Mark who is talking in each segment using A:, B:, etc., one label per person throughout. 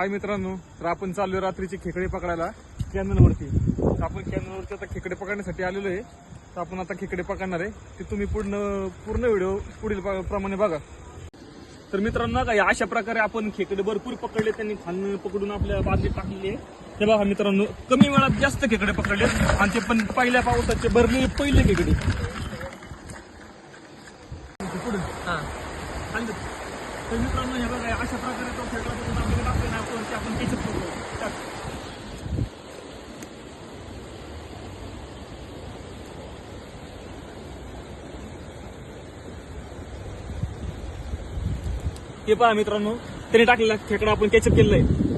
A: हाय मित्रांनो तर आपण चाललोय रात्रीचे खेकडे पकडायला कॅनलवरती. तर आपण कॅनलवरती आता खेकडे पकडण्यासाठी आलेलो आहे. तर आपण आता खेकडे पकडणार आहे. ते तुम्ही पूर्ण पूर्ण व्हिडिओ पुढील प्रमाणे बघा. तर मित्रांनो का अशा प्रकारे आपण खेकडे भरपूर पकडले त्यांनी खाल्लं पकडून आपल्या बादलीत टाकलेले आहे. ते बघा मित्रांनो कमी वेळात जास्त खेकडे पकडले आणि ते पण पहिल्या पावसाचे भरलेले पहिले खेकडे. पुढे. खाल्लं. तर मित्रांनो हे बघा अशा प्रकारे तो खेकडा पकडून आपल्याला टाकले आपण हे पहा मित्रांनो त्याने टाकलेला खेकडा आपण कॅचअप केलेला आहे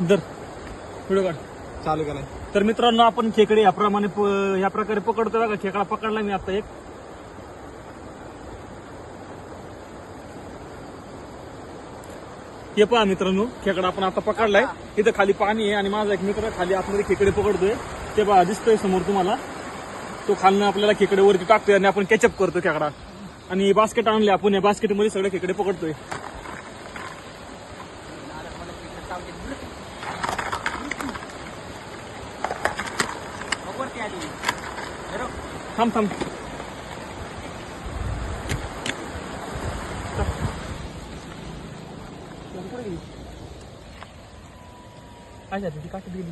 A: दर व्हिडिओ काढ.
B: चालू केलाय
A: तर मित्रांनो आपण खेकडे याप्रमाणे प- या प्रकारे पकडतो बघा. खेकडा पकडला मी आता एक. हे पहा मित्रांनो खेकडा आपण आता पकडलाय. इथं खाली पाणी आहे आणि माझा एक मित्र खाली आतमध्ये खेकडे पकडतोय. ते पहा दिसतोय समोर तुम्हाला. तो खालनं आपल्याला खेकडे वरती टाकतोय आणि आपण कॅचअप करतो खेकडा. आणि बास्केट आणले आपण या बास्केटमध्ये सगळे खेकडे पकडतोय. थांब थांब काय झालं ती काटत गेली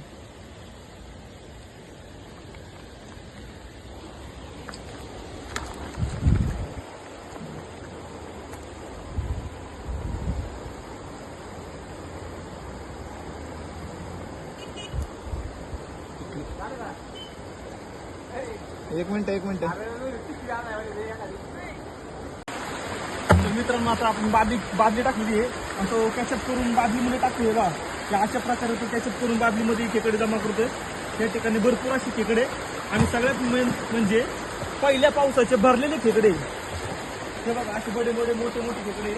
B: एक मिनिट एक मिनिट.
A: तर मित्रांनो आता आपण बादली बादली टाकलेली आहे. आणि तो कॅचअप करून बादलीमध्ये टाकतोय बा की अशा प्रकारे तो कॅचअप करून बादलीमध्ये खेकडे जमा करतोय. त्या ठिकाणी भरपूर असे खेकडे. आणि सगळ्यात मेन म्हणजे पहिल्या पावसाचे भरलेले खेकडे. हे बघा असे बडे बडे मोठे मोठे खेकडे.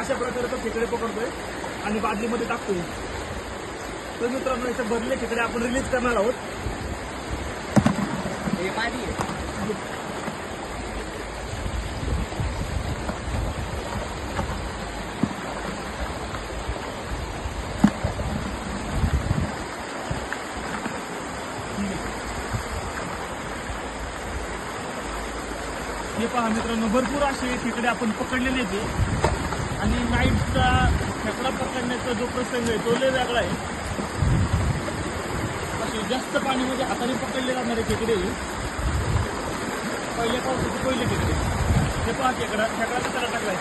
A: अशा प्रकारे तो खेकडे पकडतोय आणि बादलीमध्ये टाकतोय. तर मित्रांनो इथे भरलेले खेकडे आपण रिलीज करणार आहोत. हे पहा मित्रांनो भरपूर असे खेकडे आपण पकडलेले ते आणि नाईटचा खेकडा पकडण्याचा जो प्रसंग आहे तो लय वेगळा आहे. असे जास्त पाणीमध्ये हाताने पकडले जाणारे खेकडे पहिल्या पावसाचे पहिले खेकडे हे पहा खेकडा खेकडाचा त्याला टाकलाय.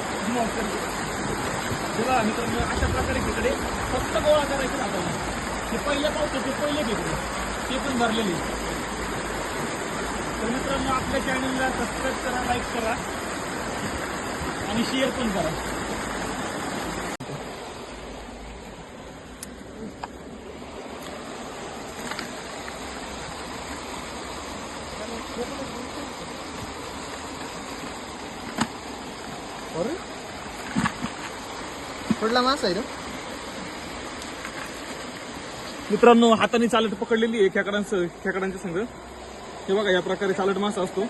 A: बघा मित्रांनो अशा प्रकारे खेकडे फक्त गोळा करायचे हाताने. हे पहिल्या पावसाचे पहिले खेकडे ते पण भरलेले. तर मित्रांनो आपल्या चॅनलला सबस्क्राईब करा लाईक करा. आणि शेअर पण करा.
B: अरे पडला मास आहे ना?
A: मित्रांनो हाताने चालट पकडलेली आहे खेकडांचं खेकडांच्या संघ. हे बघा या प्रकारे चालट मासा असतो.